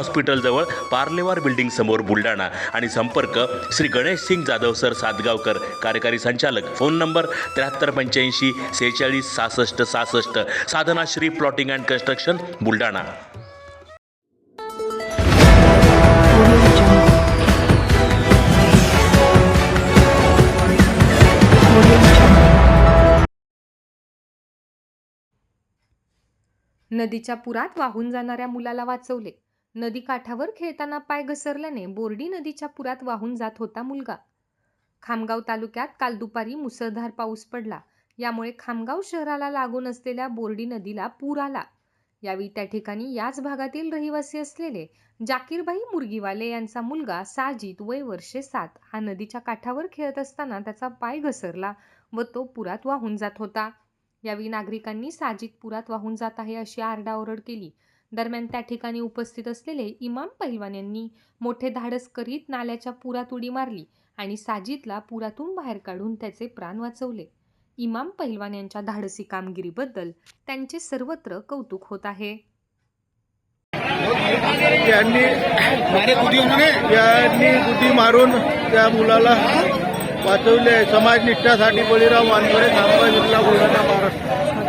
हॉस्पिटलजवळ Parlewar building समोर बुलढाणा. आणि संपर्क श्री गणेश सिंग जाधव सर सातगावकर कार्यकारी संचालक. फोन नंबर त्र्याहत्तर पंच्याऐंशी सेहेचाळीस सहासष्ट सहासष्ट. Sadhana Shri plotting and construction Buldhana. नदीच्या पुरात वाहून जाणाऱ्या मुलाला वाचवले. नदी काठावर खेळताना पाय घसरल्याने बोर्डी नदीच्या पुरात वाहून जात होता मुलगा. खामगाव तालुक्यात काल दुपारी मुसळधार पाऊस पडला. यामुळे खामगाव शहराला लागून असलेल्या बोर्डी नदीला पूर आला. यावेळी त्या ठिकाणी याच भागातील रहिवासी असलेले जाकीरबाई मुरगीवाले यांचा मुलगा साजिद वय वर्षे सात हा नदीच्या काठावर खेळत असताना त्याचा पाय घसरला व तो पुरात वाहून जात होता. यावेळी नागरिकांनी साजिद पुरात वाहून जात आहे अशी आरडाओरड केली. दरम्यान त्या ठिकाणी उपस्थित असलेले इमाम पैलवान यांनी मोठे धाडस करीत नाल्याच्या पुरात उडी मारली आणि साजिदला पुरातून बाहेर काढून त्याचे प्राण वाचवले. इमाम पैलवान यांच्या धाडसी कामगिरीबद्दल त्यांचे सर्वत्र कौतुक होत आहे. त्यांनी त्यांनी बुद्धी मारून त्या मुलाला वाचवले. समाज निष्ठासाठी बळीराव वानखडे जिल्हा बुलढाणा महाराष्ट्र.